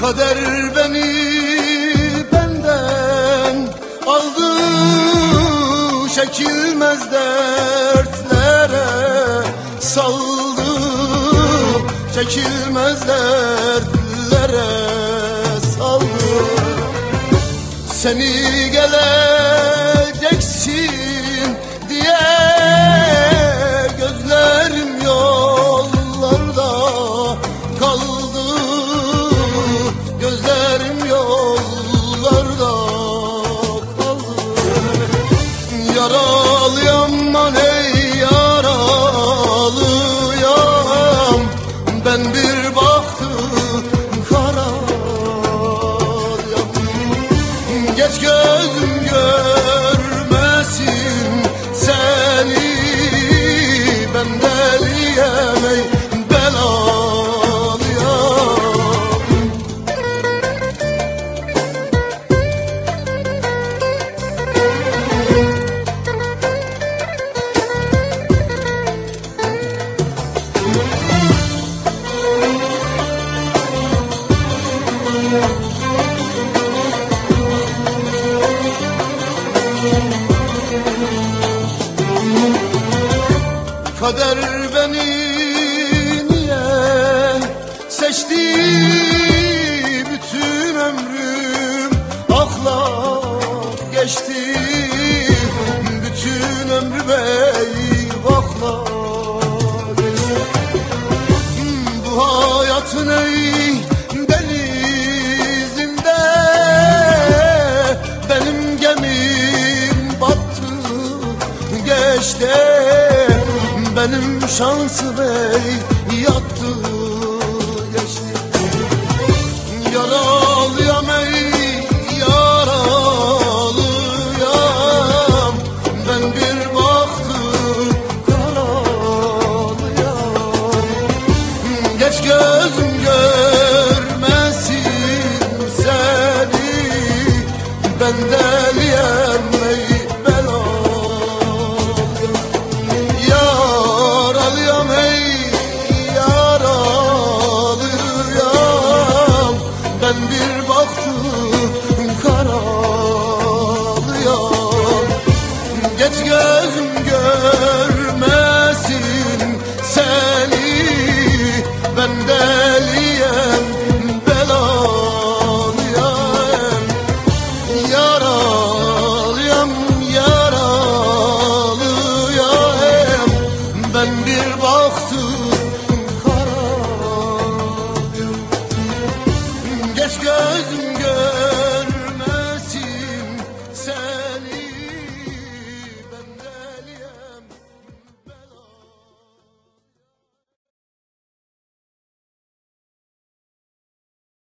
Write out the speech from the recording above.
Kader beni benden aldı Çekilmez dertlere saldı. Çekilmez dertlere saldı. Seni gelen Yaralıyam man ey yaralıyam. Ben bir baktım karalıyam Geç gözüm Kader beni niye seçti? Bütün ömrüm akla geçti. Bütün ömrüm eyvahla geçti bu hayatın ey denizinde benim gemim battı geçti benim şansım ey yattı geçti yaralıyam ey yaralıyam ben bir baktım karalıyam Geç gözüm görmesin ağlıyor Geç gözüm görmesin seni. Ben deliyem belalıyam Yaralıyam yaralıyam. Ben bir baktım karalıyam Geç gözüm